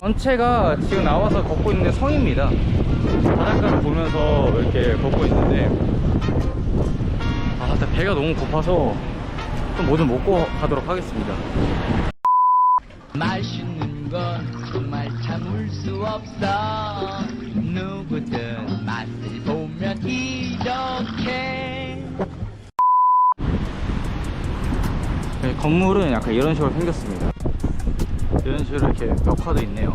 전체가 지금 나와서 걷고 있는 성입니다. 바닷가를 보면서 이렇게 걷고 있는데 아, 배가 너무 고파서 좀 뭐 좀 먹고 가도록 하겠습니다. 맛있는 건 정말 참을 수 없어 누구든 맛을 보면 이렇게 네, 건물은 약간 이런 식으로 생겼습니다. 이런 식으로 이렇게 벽화도 있네요.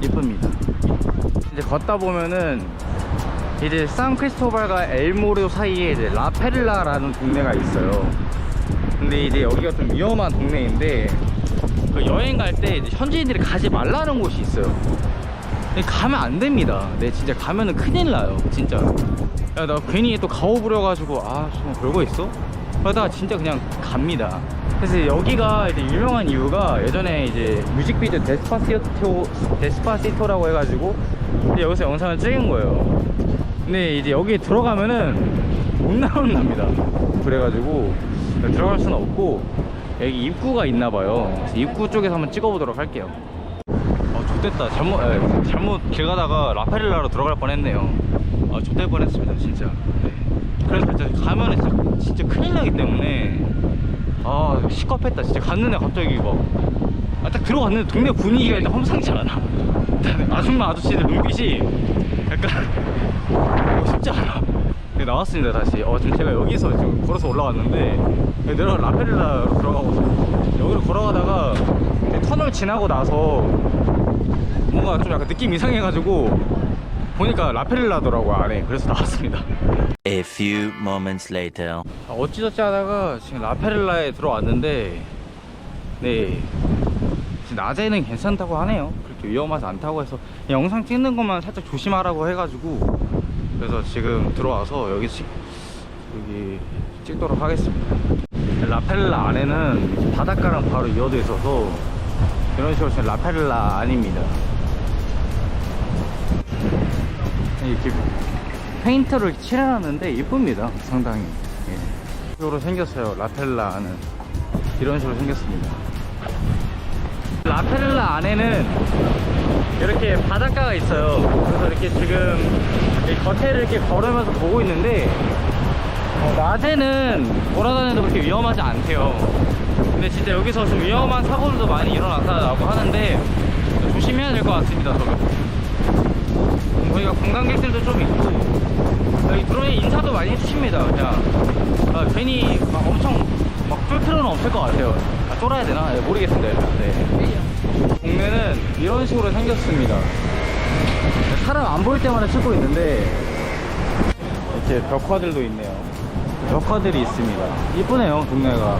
이쁩니다. 이제 걷다 보면은 이제 산 크리스토발과 엘모르 사이에 이제 라페를라라는 동네가 있어요. 근데 이제 여기가 좀 위험한 동네인데 그 여행 갈 때 현지인들이 가지 말라는 곳이 있어요. 가면 안 됩니다. 네, 진짜 가면은 큰일 나요. 진짜. 야, 나 괜히 또 가오 부려가지고 아, 좀 별거 있어? 그러다가 진짜 그냥 갑니다. 그래서 여기가 이제 유명한 이유가 예전에 이제 뮤직비디오 데스파시토, 데스파시토라고 해가지고 여기서 영상을 찍은 거예요. 근데 이제 여기 들어가면은 못 나온답니다. 그래가지고 들어갈 수는 없고 여기 입구가 있나 봐요. 그래서 입구 쪽에서 한번 찍어보도록 할게요. 어, 좋됐다. 잘못, 에, 잘못 길 가다가 라파렐라로 들어갈 뻔 했네요. 아, 좋될 뻔 했습니다, 진짜. 네. 그래서 가면은 진짜, 진짜 큰일 나기 때문에 아, 시겁했다. 진짜 갔는데 갑자기 막. 아, 딱 들어갔는데 동네 분위기가 일단 험상치 않아. 아줌마 아저씨들 눈빛이 약간 어, 쉽지 않아. 네, 나왔습니다, 다시. 어, 지금 제가 여기서 지금 걸어서 올라왔는데 네, 내려가 라페렐라로 들어가고 여기로 걸어가다가 터널 지나고 나서 뭔가 좀 약간 느낌 이상해가지고 보니까 라페렐라더라고요 안에 그래서 나왔습니다. A few moments later. 아, 어찌저찌 하다가 지금 라페렐라에 들어왔는데 네. 지금 낮에는 괜찮다고 하네요. 그렇게 위험하지 않다고 해서 영상 찍는 것만 살짝 조심하라고 해가지고 그래서 지금 들어와서 여기 찍 여기 찍도록 하겠습니다. 라페렐라 안에는 바닷가랑 바로 이어져 있어서 이런 식으로 지금 라페렐라 아닙니다 이렇게 페인트를 칠해놨는데 이쁩니다 상당히. 예. 이런 식으로 생겼어요 라펠라는 이런 식으로 생겼습니다. 라펠라 안에는 이렇게 바닷가가 있어요. 그래서 이렇게 지금 이 겉에를 이렇게 걸으면서 보고 있는데 어, 낮에는 돌아다니도 그렇게 위험하지 않대요. 근데 진짜 여기서 좀 위험한 사고들도 많이 일어났다고 하는데 조심해야 될 것 같습니다 저도 음, 거기가 관광객들도 좀 있고. 여기 들어오니 인사도 많이 해주십니다. 그냥 아, 괜히 막 엄청 막쫄 필요는 없을 것 같아요. 아, 쫄아야 되나? 네, 모르겠습니다 일단. 네. 동네는 이런 식으로 생겼습니다. 사람 안 보일 때마다 찍고 있는데 이렇게 벽화들도 있네요. 벽화들이 있습니다. 이쁘네요 동네가.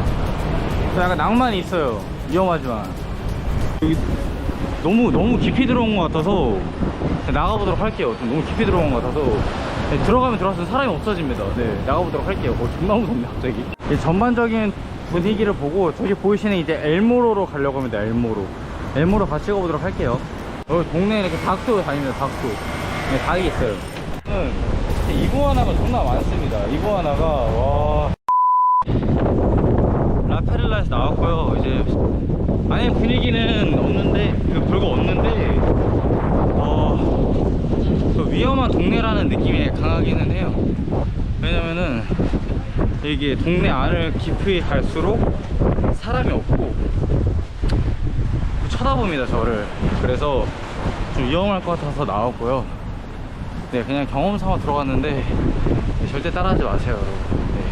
좀 약간 낭만이 있어요. 위험하지만. 여기 너무 너무 깊이 들어온 것 같아서 나가보도록 할게요. 좀 너무 깊이 들어온 것 같아서 네, 들어가면 들어가서 사람이 없어집니다. 네 나가보도록 할게요. 어, 존나 무섭네 갑자기. 이 전반적인 분위기를 보고 저기 보이시는 이제 엘모로로 가려고 합니다. 엘모로. 엘모로 같이 찍어보도록 할게요. 여기 동네에 이렇게 닭도 다닙니다. 닭도. 네, 닭이 있어요. 음, 이구아나가 존나 많습니다. 이구아나가 와. 라페렐라에서 나왔고요. 이제 안에 분위기는 없는데 그 별거 없는데 어, 그 위험한 느낌이 강하기는 해요. 왜냐면은 이게 동네 안을 깊이 갈수록 사람이 없고 쳐다봅니다 저를. 그래서 좀 위험할 것 같아서 나왔고요. 네 그냥 경험 삼아 들어갔는데 절대 따라하지 마세요 여러분. 네.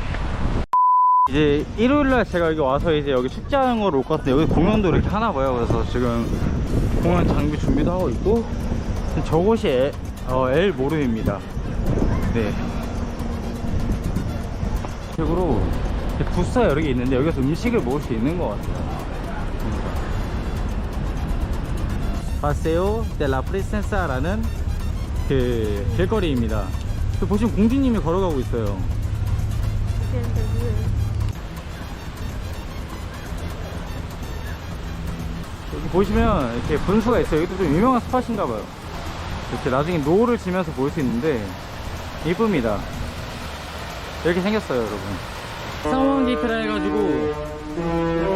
이제 일요일날 제가 여기 와서 이제 여기 축제하는 거를 올것 같은데 여기 공연도 이렇게 하나 봐요 그래서 지금 공연 장비 준비도 하고 있고 저곳이 에, 어, 엘 모름입니다. 네. 이렇게 부스가 여러 개 있는데 여기서 음식을 먹을 수 있는 것 같아요. 파세오 데라 프리센사라는 그 길거리입니다. 그 보시면 공주님이 걸어가고 있어요. 여기 보시면 이렇게 분수가 있어요. 여기도 좀 유명한 스팟인가 봐요. 이렇게 나중에 노을을 지면서 볼 수 있는데 이쁩니다. 이렇게 생겼어요, 여러분. 상원 게이트라 해가지고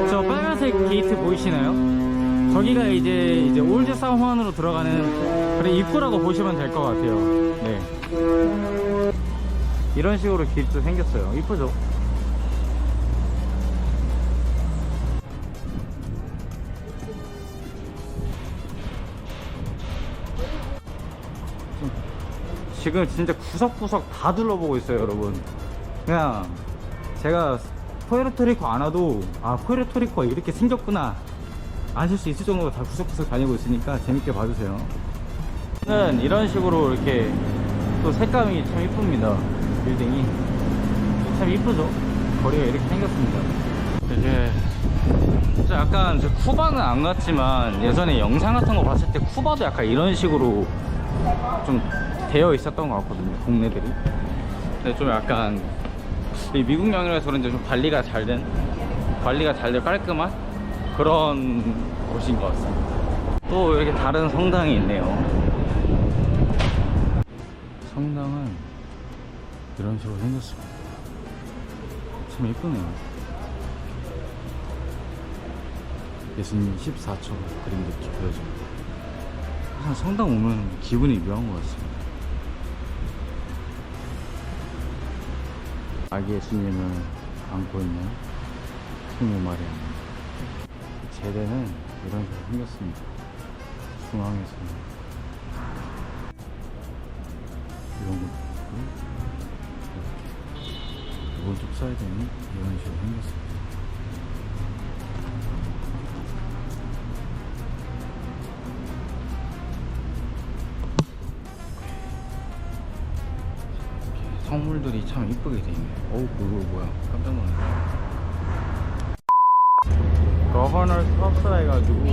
저 빨간색 게이트 보이시나요? 저기가 이제 이제 올드 사우환으로 들어가는 그래 입구라고 보시면 될 것 같아요. 네. 이런 식으로 길도 생겼어요. 이쁘죠? 지금 진짜 구석구석 다 둘러보고 있어요, 여러분. 그냥 제가 포에르토리코 안 와도 아 포에르토리코가 이렇게 생겼구나 아실 수 있을 정도로 다 구석구석 다니고 있으니까 재밌게 봐주세요. 는 이런 식으로 이렇게 또 색감이 참 이쁩니다. 빌딩이 참 이쁘죠. 거리가 이렇게 생겼습니다. 이제 진짜 약간 저 쿠바는 안 갔지만 예전에 영상 같은 거 봤을 때 쿠바도 약간 이런 식으로 좀 되어 있었던 것 같거든요. 동네들이. 근데 좀 약간 이 미국령이라서 그런지 좀 관리가 잘 된, 관리가 잘 된 깔끔한 그런 곳인 것 같습니다. 또 이렇게 다른 성당이 있네요. 성당은 이런 식으로 생겼습니다. 참 예쁘네요. 예수님 14초 그림도 보여줍니다. 항상 성당 오면 기분이 묘한 것 같습니다. 아기 예수님을 안고 있는 성모 마리아입니다. 제대는 이런 식으로 생겼습니다. 중앙에서는 이런 것도 있고 이렇게 오른쪽 사이드는 이런 식으로 생겼습니다. 성물들이 참 이쁘게 돼 있네. 어우, 그거 뭐야? 깜짝 놀랐네. 거버널 스톱스라 해가지고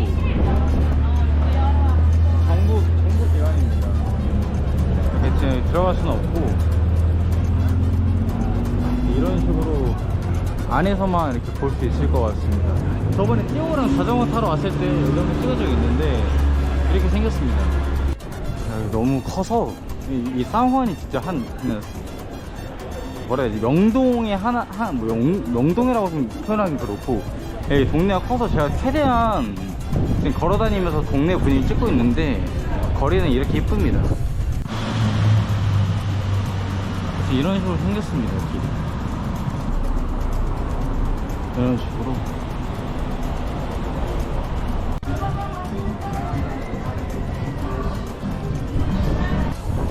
정부 정부 기관입니다. 이렇게 지금 들어갈 수는 없고 이런 식으로 안에서만 이렇게 볼 수 있을 것 같습니다. 저번에 띠오랑 자전거 타러 왔을 때 여기 찍어져 있는데 이렇게 생겼습니다. 야, 너무 커서 이, 이 쌍화환이 진짜 한 그냥 뭐라 해야지 명동의 하나 한 뭐 명동이라고 좀 표현하기 그렇고 예, 동네가 커서 제가 최대한 지금 걸어다니면서 동네 분위기 찍고 있는데 거리는 이렇게 이쁩니다. 이런 식으로 생겼습니다. 길이. 이런 식으로.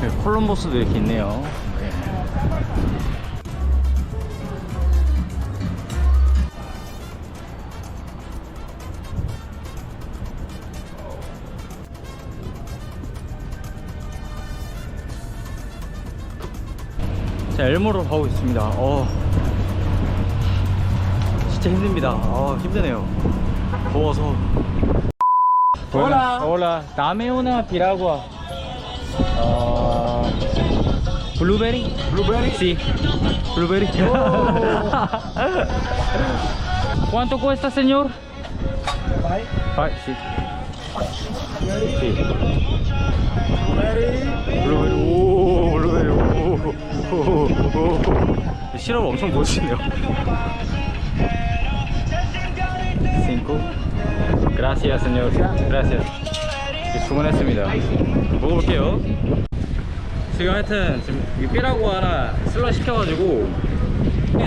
네, 콜럼버스도 이렇게 있네요. 네. 엘모로 가고 있습니다. 어, 진짜 힘듭니다. 어, 힘드네요. 더워서. Hola. Hola. Dame una piragua. 어, blueberry? Blueberry? Sí. Blueberry. ¿Cuánto cuesta, señor? Five. Five, sí. Sí. 블 오 시럽 엄청 보시네요. Cinco. Gracias señor. Gracias. 이렇게 주문했습니다. 먹어볼게요. 지금 하여튼 지금 이 삐라고 하나 슬러 시켜가지고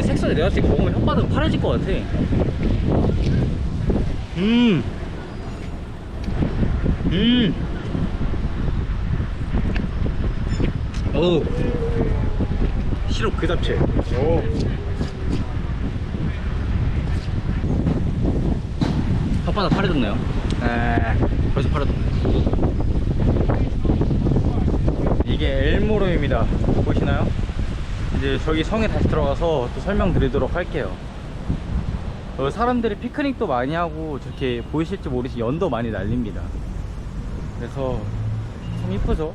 색소를 내가 지금 먹으면 혓바닥 파래질 것 같아. 음. 음. 오. 시럽 그 잡채. 오. 혓바닥 파래졌네요. 에, 벌써 파래졌네. 이게 엘모로입니다. 보시나요? 이제 저기 성에 다시 들어가서 또 설명드리도록 할게요. 어, 사람들이 피크닉도 많이 하고 저렇게 보이실지 모르시 연도 많이 날립니다. 그래서 참 이쁘죠?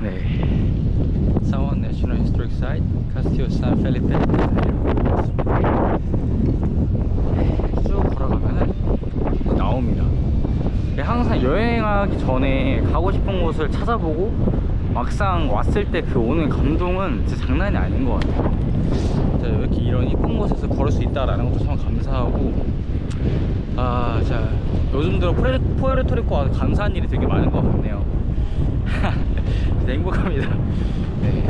네. 내셔널 히스토릭 사이트 카스티오 산 펠리페 쭉 걸어가면은 나옵니다. 네, 항상 여행하기 전에 가고 싶은 곳을 찾아보고 막상 왔을 때 그 오는 감동은 진짜 장난이 아닌 것 같아요. 자, 이렇게 이런 이쁜 곳에서 걸을 수 있다라는 것도 참 감사하고 아, 자 요즘 들어 포레, 포에르토리코 와서 감사한 일이 되게 많은 것 같네요. 진짜 행복합니다. 네.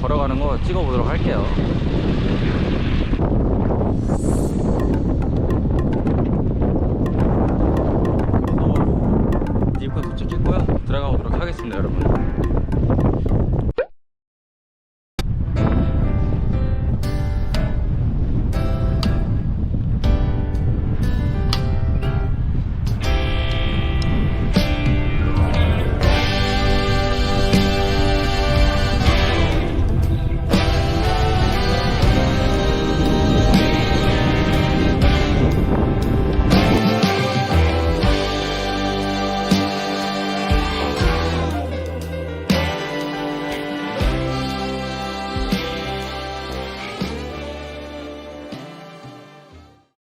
걸어가는 거 찍어보도록 할게요. 입구 도착했고요. 들어가 보도록 하겠습니다, 여러분.